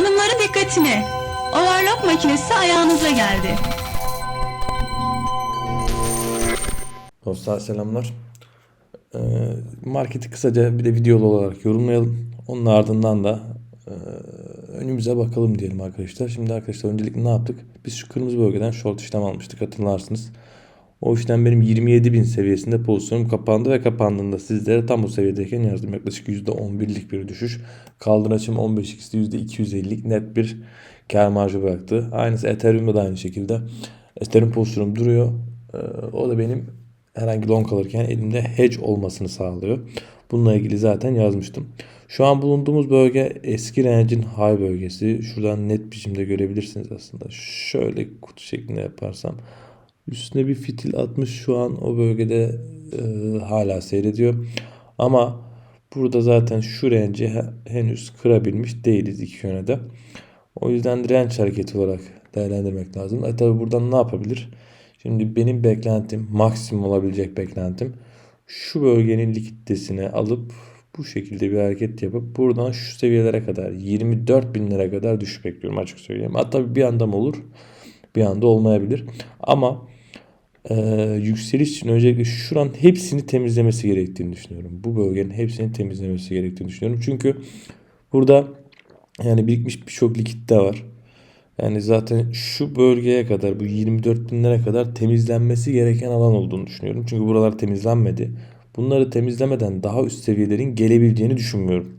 Hanımların dikkatine. Overlock makinesi ayağınıza geldi. Dostlar selamlar. Ee, marketi kısaca bir de videolu olarak yorumlayalım. Onun ardından da e, önümüze bakalım diyelim arkadaşlar. Şimdi arkadaşlar öncelikle ne yaptık? Biz şu kırmızı bölgeden short işlem almıştık hatırlarsınız. O işlem benim 27.000 seviyesinde pozisyonum kapandı ve kapandığında sizlere tam bu seviyedeyken yazdım. Yaklaşık %11'lik bir düşüş. Kaldıraçım 15x'te %250'lik net bir kar marjı bıraktı. Aynısı Ethereum'da da aynı şekilde. Ethereum pozisyonum duruyor. Ee, o da benim herhangi long alırken elimde hedge olmasını sağlıyor. Bununla ilgili zaten yazmıştım. Şu an bulunduğumuz bölge eski range'in high bölgesi. Şuradan net biçimde görebilirsiniz aslında. Şöyle kutu şeklinde yaparsam. Üstüne bir fitil atmış şu an o bölgede e, hala seyrediyor. Ama burada zaten şu he- henüz kırabilmiş değiliz iki yöne de. O yüzden direnç hareketi olarak değerlendirmek lazım. E tabi buradan ne yapabilir? Şimdi benim beklentim maksimum olabilecek beklentim şu bölgenin likiditesini alıp bu şekilde bir hareket yapıp buradan şu seviyelere kadar 24 binlere kadar düşüş bekliyorum açık söyleyeyim. Hatta bir anda mı olur bir anda olmayabilir. Ama e, yükseliş için öncelikle şuranın hepsini temizlemesi gerektiğini düşünüyorum. Bu bölgenin hepsini temizlemesi gerektiğini düşünüyorum. Çünkü burada yani birikmiş birçok likitte var. Yani zaten şu bölgeye kadar bu 24 binlere kadar temizlenmesi gereken alan olduğunu düşünüyorum. Çünkü buralar temizlenmedi. Bunları temizlemeden daha üst seviyelerin gelebileceğini düşünmüyorum.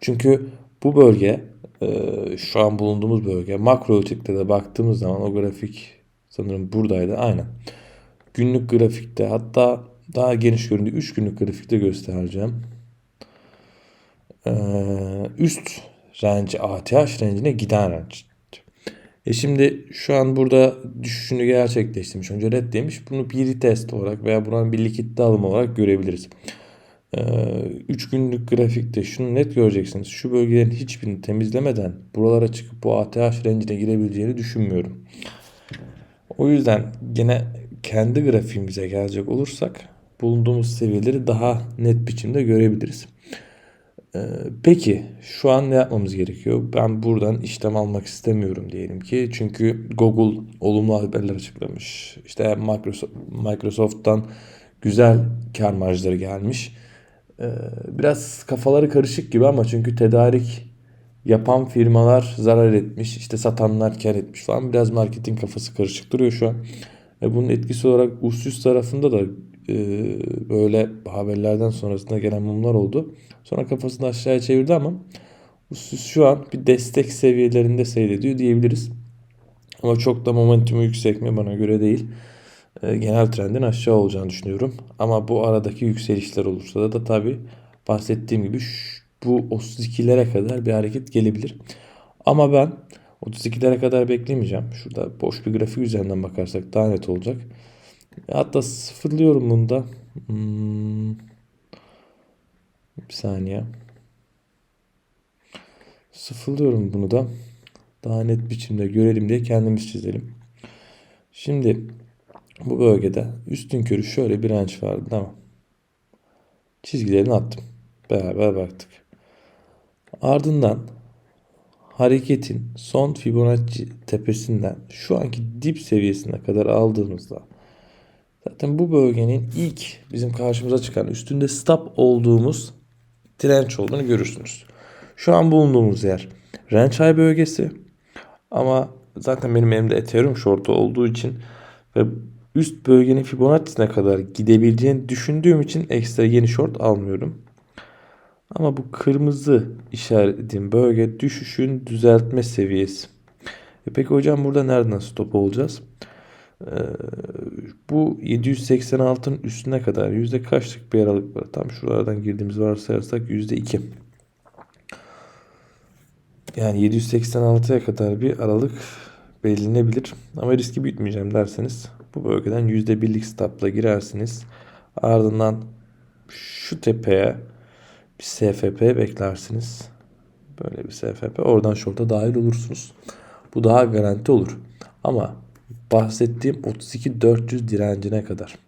Çünkü bu bölge e, şu an bulunduğumuz bölge makro ölçekte de baktığımız zaman o grafik sanırım buradaydı. Aynen. Günlük grafikte hatta daha geniş göründüğü 3 günlük grafikte göstereceğim. Ee, üst range ATH range'ine giden range. E şimdi şu an burada düşüşünü gerçekleştirmiş. Önce red demiş. Bunu bir test olarak veya buranın bir likit alım olarak görebiliriz. 3 günlük grafikte şunu net göreceksiniz. Şu bölgelerin hiçbirini temizlemeden buralara çıkıp bu ATH range'ine girebileceğini düşünmüyorum. O yüzden gene kendi grafiğimize gelecek olursak bulunduğumuz seviyeleri daha net biçimde görebiliriz. Ee, peki şu an ne yapmamız gerekiyor? Ben buradan işlem almak istemiyorum diyelim ki. Çünkü Google olumlu haberler açıklamış. İşte Microsoft, Microsoft'tan güzel kar marjları gelmiş. Ee, biraz kafaları karışık gibi ama çünkü tedarik yapan firmalar zarar etmiş. işte satanlar kar etmiş falan. Biraz marketin kafası karışık duruyor şu an. Ve bunun etkisi olarak USÜS tarafında da e, böyle haberlerden sonrasında gelen mumlar oldu. Sonra kafasını aşağıya çevirdi ama USÜS şu an bir destek seviyelerinde seyrediyor diyebiliriz. Ama çok da momentumu yüksek mi bana göre değil. E, genel trendin aşağı olacağını düşünüyorum. Ama bu aradaki yükselişler olursa da, da tabii bahsettiğim gibi şu- bu 32'lere kadar bir hareket gelebilir. Ama ben 32'lere kadar beklemeyeceğim. Şurada boş bir grafik üzerinden bakarsak daha net olacak. Hatta sıfırlıyorum bunu da. Hmm. Bir saniye. Sıfırlıyorum bunu da. Daha net biçimde görelim diye kendimiz çizelim. Şimdi bu bölgede üstün körü şöyle bir range vardı tamam. Çizgilerini attım. Beraber baktık. Ardından hareketin son Fibonacci tepesinden şu anki dip seviyesine kadar aldığımızda zaten bu bölgenin ilk bizim karşımıza çıkan üstünde stop olduğumuz direnç olduğunu görürsünüz. Şu an bulunduğumuz yer range high bölgesi ama zaten benim elimde Ethereum short'u olduğu için ve üst bölgenin Fibonacci'ne kadar gidebileceğini düşündüğüm için ekstra yeni short almıyorum. Ama bu kırmızı işaretlediğim bölge düşüşün düzeltme seviyesi. E peki hocam burada nereden stop olacağız? Ee, bu 786'ın üstüne kadar yüzde kaçlık bir aralık var? Tam şuralardan girdiğimiz varsayarsak yüzde 2. Yani 786'ya kadar bir aralık belirlenebilir. Ama riski büyütmeyeceğim derseniz bu bölgeden %1'lik stopla girersiniz. Ardından şu tepeye bir SFP beklersiniz. Böyle bir SFP. Oradan short'a dahil olursunuz. Bu daha garanti olur. Ama bahsettiğim 32-400 direncine kadar.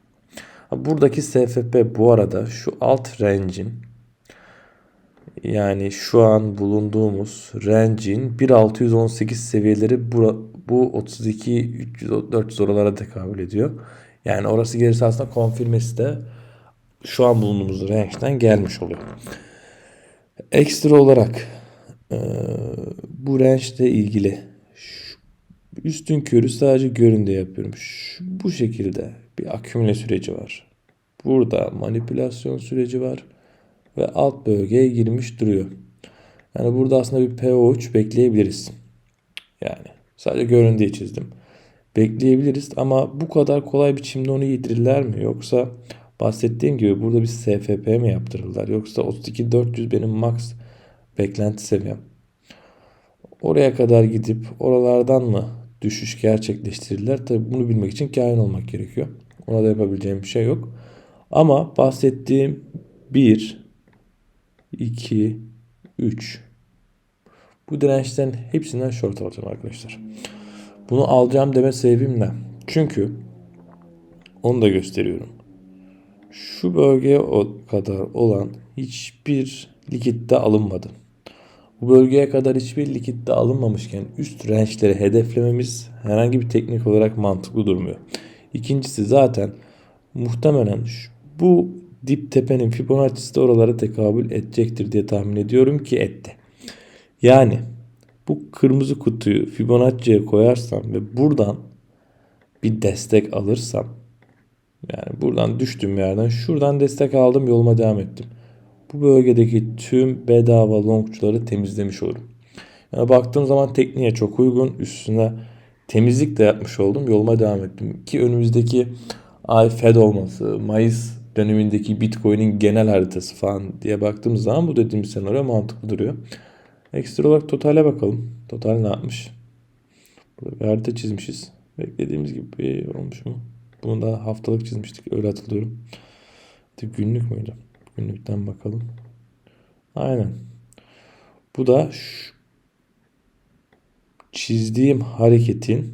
Buradaki SFP bu arada şu alt range'in Yani şu an bulunduğumuz range'in 1618 seviyeleri bura, bu 32 300 400 oralara tekabül ediyor. Yani orası gerisi aslında konfirmesi de şu an bulunduğumuz range'den gelmiş oluyor. Ekstra olarak e, bu range ilgili üstün körü sadece göründe yapıyorum. Bu şekilde bir akümüle süreci var. Burada manipülasyon süreci var ve alt bölgeye girmiş duruyor. Yani burada aslında bir PO3 bekleyebiliriz. Yani sadece görün diye çizdim. Bekleyebiliriz ama bu kadar kolay biçimde onu yedirirler mi? Yoksa bahsettiğim gibi burada bir SFP mi yaptırırlar? Yoksa 32-400 benim max beklenti seviyem. Oraya kadar gidip oralardan mı düşüş gerçekleştirirler? Tabi bunu bilmek için kain olmak gerekiyor. Ona da yapabileceğim bir şey yok. Ama bahsettiğim 1, 2, 3. Bu dirençlerin hepsinden short alacağım arkadaşlar. Bunu alacağım deme sebebim ne? Çünkü onu da gösteriyorum. Şu bölgeye kadar olan hiçbir likitte alınmadı. Bu bölgeye kadar hiçbir likitte alınmamışken üst range'leri hedeflememiz herhangi bir teknik olarak mantıklı durmuyor. İkincisi zaten muhtemelen şu- bu dip tepenin Fibonacci'si de oralara tekabül edecektir diye tahmin ediyorum ki etti. Yani bu kırmızı kutuyu Fibonacci'ye koyarsam ve buradan bir destek alırsam yani buradan düştüğüm yerden şuradan destek aldım yoluma devam ettim. Bu bölgedeki tüm bedava longçuları temizlemiş olurum. Yani baktığım zaman tekniğe çok uygun. Üstüne temizlik de yapmış oldum. Yoluma devam ettim. Ki önümüzdeki ay Fed olması, Mayıs dönemindeki Bitcoin'in genel haritası falan diye baktığımız zaman bu dediğimiz senaryo mantıklı duruyor. Ekstra olarak totale bakalım. Total ne yapmış? Burada bir harita çizmişiz. Beklediğimiz gibi olmuş mu? Bunu da haftalık çizmiştik. Öyle hatırlıyorum. Günlük müydü? Günlükten bakalım. Aynen. Bu da şu çizdiğim hareketin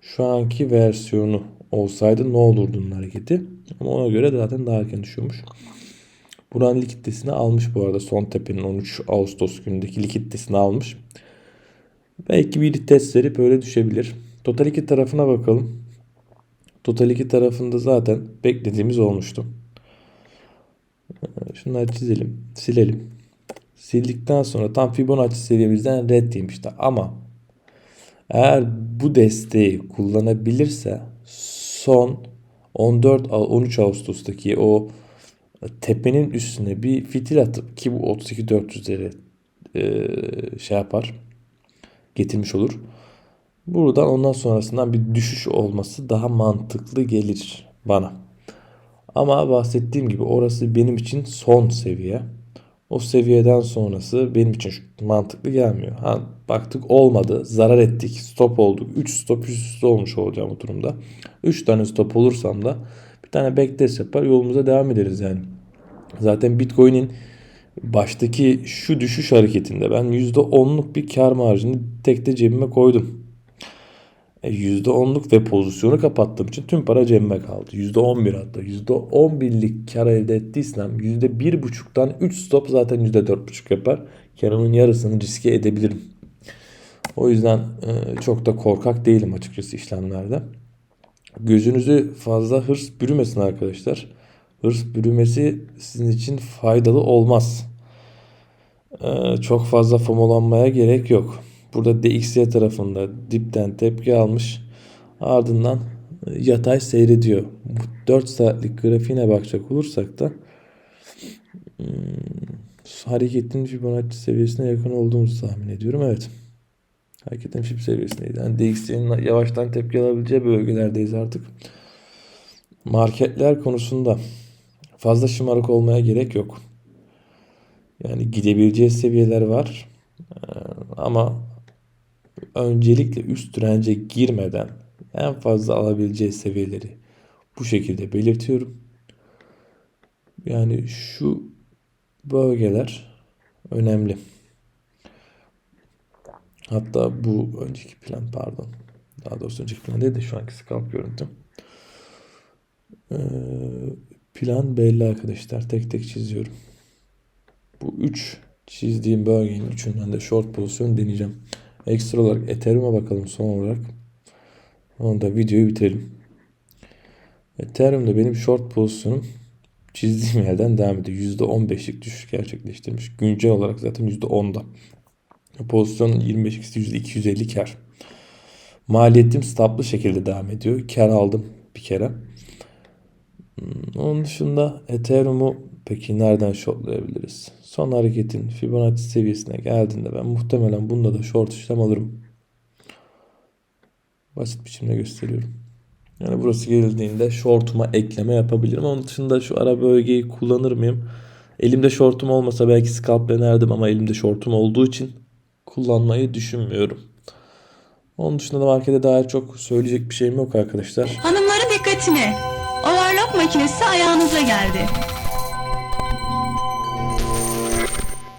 şu anki versiyonu olsaydı ne olurdunun hareketi. Ama ona göre zaten daha erken düşüyormuş. Buranın likiditesini almış bu arada. Son tepenin 13 Ağustos günündeki likiditesini almış. Belki bir test verip öyle düşebilir. Total 2 tarafına bakalım. Total 2 tarafında zaten beklediğimiz olmuştu. Şunları çizelim. Silelim. Sildikten sonra tam Fibonacci seviyemizden red yemişti. Ama eğer bu desteği kullanabilirse son 14 13 Ağustos'taki o tepenin üstüne bir fitil atıp ki bu 32 400'leri e, şey yapar getirmiş olur. Buradan ondan sonrasından bir düşüş olması daha mantıklı gelir bana. Ama bahsettiğim gibi orası benim için son seviye. O seviyeden sonrası benim için mantıklı gelmiyor. Ha, baktık olmadı. Zarar ettik. Stop olduk. 3 stop üst üste olmuş olacağım bu durumda. 3 tane stop olursam da bir tane backtest yapar yolumuza devam ederiz yani. Zaten Bitcoin'in baştaki şu düşüş hareketinde ben %10'luk bir kar marjını tek de cebime koydum. E, %10'luk ve pozisyonu kapattığım için tüm para cebime kaldı. %11 hatta. %11'lik kar elde ettiysem %1.5'tan 3 stop zaten %4.5 yapar. Karımın yarısını riske edebilirim. O yüzden e, çok da korkak değilim açıkçası işlemlerde. Gözünüzü fazla hırs bürümesin arkadaşlar. Hırs bürümesi sizin için faydalı olmaz. E, çok fazla fomolanmaya gerek yok. Burada DXY tarafında dipten tepki almış. Ardından e, yatay seyrediyor. Bu 4 saatlik grafiğine bakacak olursak da hmm, hareketin Fibonacci seviyesine yakın olduğumuzu tahmin ediyorum. Evet. Hareketin Fib seviyesindeydi. Yani DXY'nin yavaştan tepki alabileceği bölgelerdeyiz artık. Marketler konusunda fazla şımarık olmaya gerek yok. Yani gidebileceği seviyeler var. Ama öncelikle üst dirence girmeden en fazla alabileceği seviyeleri bu şekilde belirtiyorum. Yani şu bölgeler önemli. Hatta bu önceki plan pardon. Daha doğrusu önceki plan değil de şu anki scalp görüntüm. Ee, plan belli arkadaşlar. Tek tek çiziyorum. Bu 3 çizdiğim bölgenin üçünden de short pozisyon deneyeceğim. Ekstra olarak Ethereum'a bakalım son olarak. Onu da videoyu bitirelim. Ethereum'da benim short pozisyonum çizdiğim yerden devam ediyor. %15'lik düşüş gerçekleştirmiş. Güncel olarak zaten %10'da. Pozisyon 25x %250 kar. Maliyetim stoplı şekilde devam ediyor. Kar aldım bir kere. Hmm, Onun dışında Ethereum'u peki nereden shortlayabiliriz? Son hareketin Fibonacci seviyesine geldiğinde ben muhtemelen bunda da short işlem alırım. Basit biçimde gösteriyorum. Yani burası geldiğinde shortuma ekleme yapabilirim. Onun dışında şu ara bölgeyi kullanır mıyım? Elimde shortum olmasa belki scalp denerdim ama elimde shortum olduğu için kullanmayı düşünmüyorum. Onun dışında da markete dair çok söyleyecek bir şeyim yok arkadaşlar. Hanımların dikkatine. Overlock makinesi ayağınıza geldi.